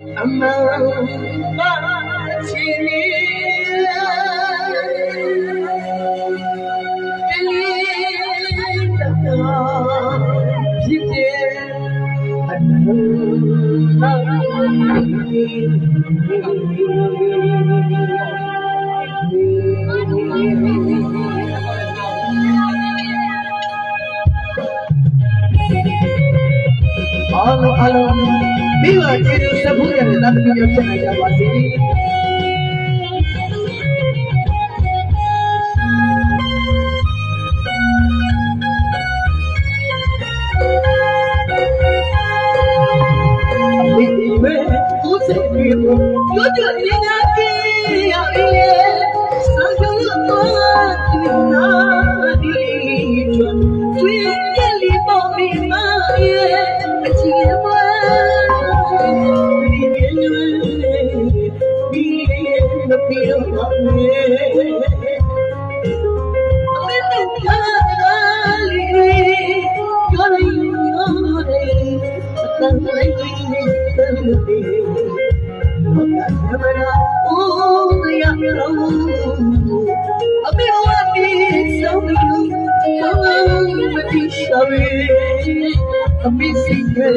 amma ba မှန်ပါချီနေတလင်းတော့ဖြစ်တဲ့အနန္တအားလုံးအားလုံးမိဘကျေးဇူးဆက်ဖို့ရတယ်တတ်ပြီးရဖြစ်နိုင်ကြပါစေမိမေကိုယ် I'm missing her.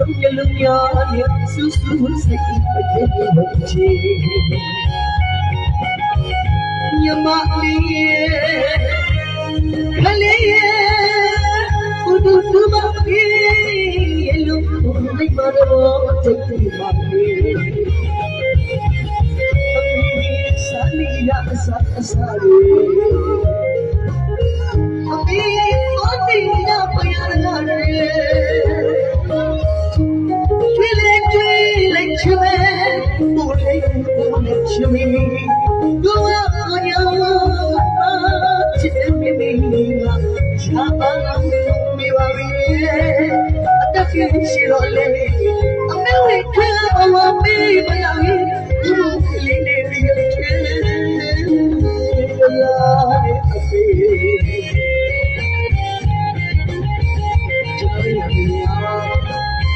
Kalimanyan sususikat kayakçı Yamakliye kaleye Kudurma yelum kumay maro tekmakliye Amir salina sat sare Amir odina payar lare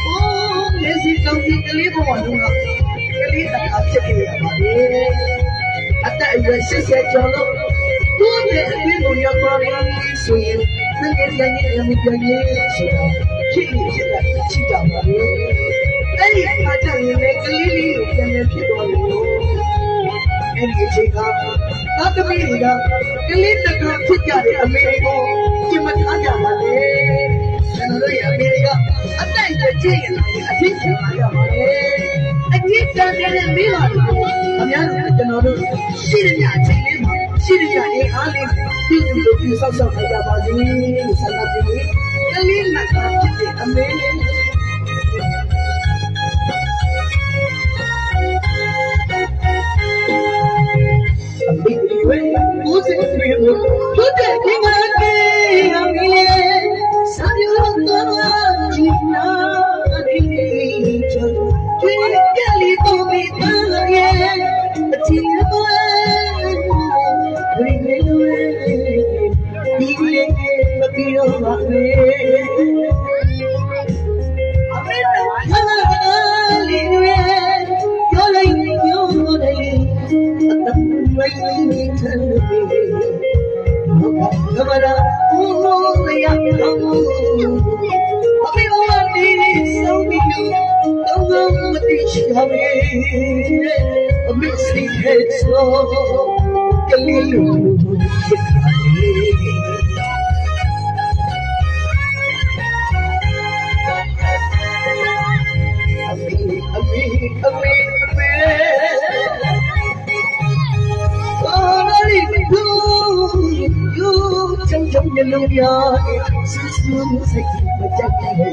Oh, lesi kau di kali bawa dulu. Kali tak kasih dia balik. Ada ia sesi jolo. Tu dia ni punya kali suyi. Nangin nangin yang menjadi sudah. Kini sudah cita balik. Eh, ada ini kali ni yang lebih dulu. အဲ့ဒီအချိန်ကသာသမီတွေကကလေးတကာဖြစ်ကြတဲ့အမေကိုကျင်မထားကြပါနဲ့ကျွန်တော်တို့ရဲ့အမေတွေကအတိုက်အကျင့်ရလာတဲ့အဖြစ်ချင်လာရပါတယ်အကျင့်တန်တဲ့မိဘတွေ အများဆုံးကျွန်တော်တို့ရှိတဲ့ညအချိန်လေးမှာရှိတဲ့ညအင်အားလေးပြုစုလို့ပြုဆောက်ဆောက်ထားကြပါစေဆန္ဒပြုပြီးကလေးမကဖြစ်တဲ့အမေလေးအမိတွေကိုယ်စိတ်တွေကို طريق ميسي هيتو قليل Trong trong nhân lưu nhỏ, sức xuống sẽ kịp và chắc chắn hết.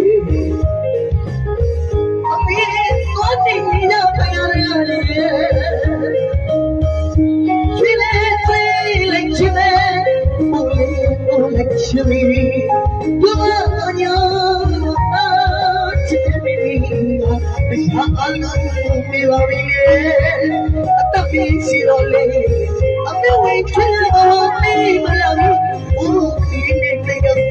ချစ်မိမိကိုတရားအနာကိုပြပါရလေအတပီစီတော်လေးအမေဝေးချေလို့မိမလာဘူးဦးဒီနေကြ